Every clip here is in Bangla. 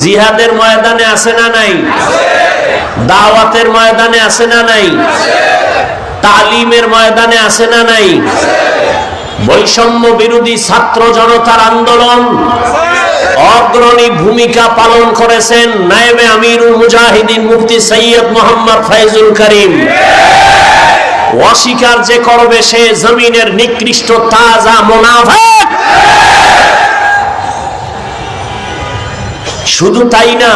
জিহাদের ময়দানে আছে না নাই? দাওয়াতের ময়দানে আছে না নাই? তালিমের ময়দানে আছে না নাই? বৈষম্য বিরোধী ছাত্র জনতার আন্দোলন অগ্রণী ভূমিকা পালন করেছেন নায়েবে আমিরুল মুজাহিদিন মুফতি সৈয়দ মোহাম্মদ ফাইজুল করিম। অস্বীকার যে করবে সে জমিনের নিকৃষ্ট তাজা মোনাফেক শুধু তাই না,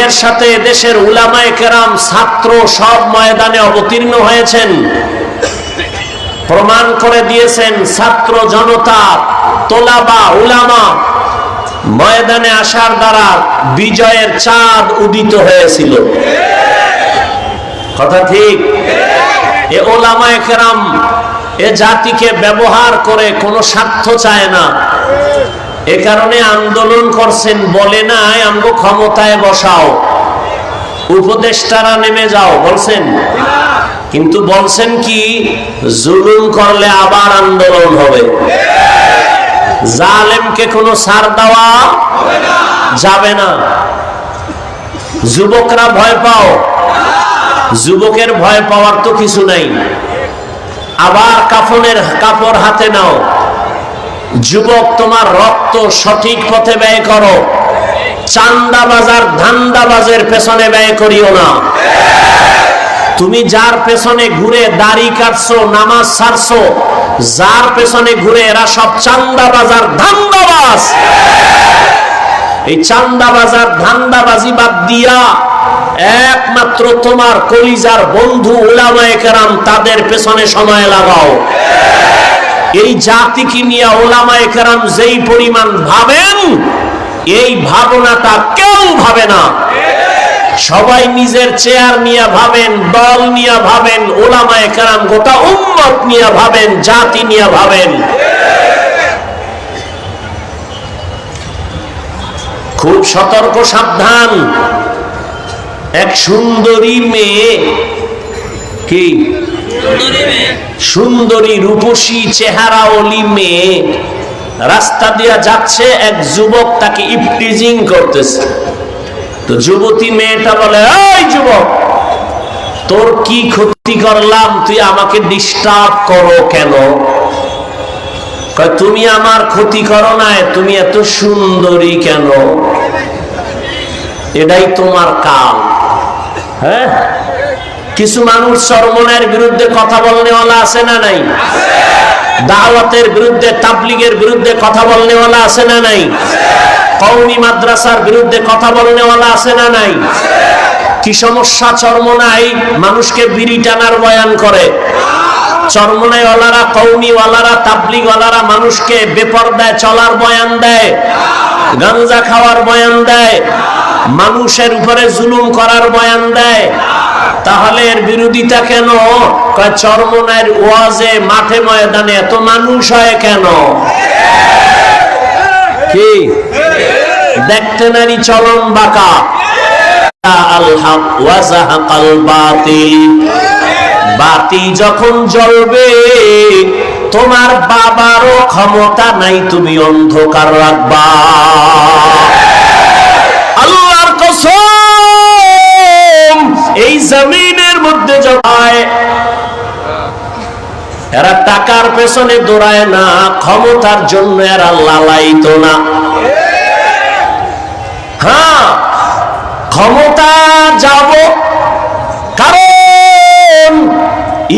এর সাথে দেশের উলামায় কেরাম ছাত্র সব ময়দানে অবতীর্ণ হয়েছেন। প্রমাণ করে দিয়েছেন ছাত্র জনতা, তোলাবা, উলামা, ময়দানে আসার দ্বারা বিজয়ের চাঁদ উদিত হয়েছিল। কথা ঠিক? এ ওলামায় কেরাম এ জাতিকে ব্যবহার করে কোনো স্বার্থ চায় না। এ কারণে আন্দোলন করছেন, বলে নাই, আমগো ক্ষমতায় বসাও। উপদেষ্টারা নেমে যাও, বলছেন। কিন্তু বলছেন কি, জুলুম করলে আবার আন্দোলন হবে। জালেমকে কোনো সার দেওয়া যাবে না। যুবকরা ভয় পাও। যুবকের ভয় পাওয়ার তো কিছু নাই। আবার কাফনের, কাপড় হাতে নাও। যুবক, তোমার রক্ত সঠিক পথে ব্যয় করো। চান্দা বাজার ধান্দা বাজের পেছনে ব্যয় করিও না। তুমি যার পেছনে ঘুরে দাড়ি কাটছো, নামাজ ছাড়ছো, যার পেছনে ঘুরে এরা সব চান্দা বাজার ধান্দাবাজ। এই চান্দা বাজার ধান্দাবাজি বাদ দিয়া একমাত্র তোমার কলিজার বন্ধু উলামায়ে কেরাম তাদের পেছনে সময় লাগাও। এই জাতিকে নিয়ে ওলামায়ে কেরাম যেই পরিমাণ ভাবেন, এই ভাবনাটা কেউ ভাবে না। সবাই নিজের চেয়ার নিয়ে ভাবেন, দল নিয়ে ভাবেন, ওলামায়ে কেরাম গোটা উম্মত নিয়ে ভাবেন, জাতি নিয়ে ভাবেন। খুব সতর্ক, সাবধান। এক সুন্দরী মেয়ে, কি? সুন্দরী রূপসী চেহারা অলি মেয়ে। রাস্তা দিয়া যাচ্ছে এক যুবক, তাকে ইপটিজিং করতেছে। তো যুবতী মেয়েটা বলে, এই যুবক, তোর কি ক্ষতি করলাম? তুই আমাকে ডিস্টার্ব করো কেন? তুমি আমার ক্ষতি করো না তুমি এত সুন্দরী কেন? এটাই তোমার কাল। হ্যাঁ? কিছু মানুষ সরমনের বিরুদ্ধে কথা বলনেওয়ালা আছে না নাই? দাওয়াতের বিরুদ্ধে, তাবলিগের বিরুদ্ধে কথা বলনেওয়ালা আছে না নাই? কৌমি মাদ্রাসার বিরুদ্ধে কথা বলনেওয়ালা আছে না নাই? কি সমস্যা? চরমনাই মানুষকে বিড়ি টানার বয়ান করে। চরমনাই ওয়ালারা কৌমি ওয়ালারা তাবলিগ ওয়ালারা মানুষকে বেপরদায় চলার বয়ান দেয় গাঞ্জা খাওয়ার বয়ান দেয়, মানুষের উপরে জুলুম করার বয়ান দেয়। তাহলে এর বিরোধিতা কেন? চরমনায়ের ওয়াজে মাঠে ময়দানে এত মানুষ হয় কেন? কি? দেখতে নারী চলন বাঁকা। বাতি যখন জ্বলবে, তোমার বাবারও ক্ষমতা নাই, তুমি অন্ধকার রাখবা। টাকার পেছনে দৌড়ায় না, ক্ষমতার জন্য এরা লালাইত না। হ্যাঁ ক্ষমতা যাব কারণ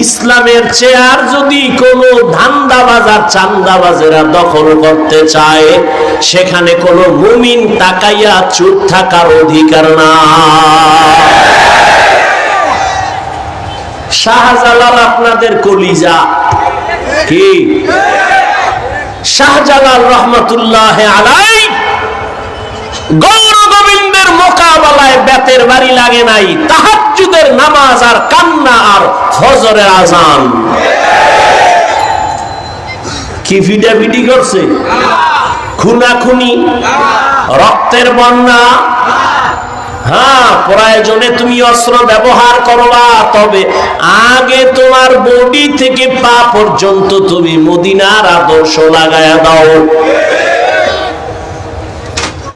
ইসলামের চেয়ার যদি কোনো ধান্দাবাজার, চান্দাবাজেরা দখল করতে চায়, সেখানে কোনো মুমিন তাকাইয়া চুপ থাকার অধিকার না শাহজালাল আপনাদের কলিজা। কি? শাহজালাল রহমতুল্লাহ আলাই গৌর গোবিন্দের মোকাবেলায় বেতের বাড়ি লাগে নাই, তাহাজ্জুদের নামাজ আর কান্না আর ফজরের আজান। কি ফিডাফিডি করছে? খুনাখুনি, রক্তের বন্যা হ্যাঁ প্রয়োজনে তুমি অস্ত্র ব্যবহার করবা তবে আগে তোমার বডি থেকে পা পর্যন্ত তুমি মদিনার আদর্শ লাগায়া দাও।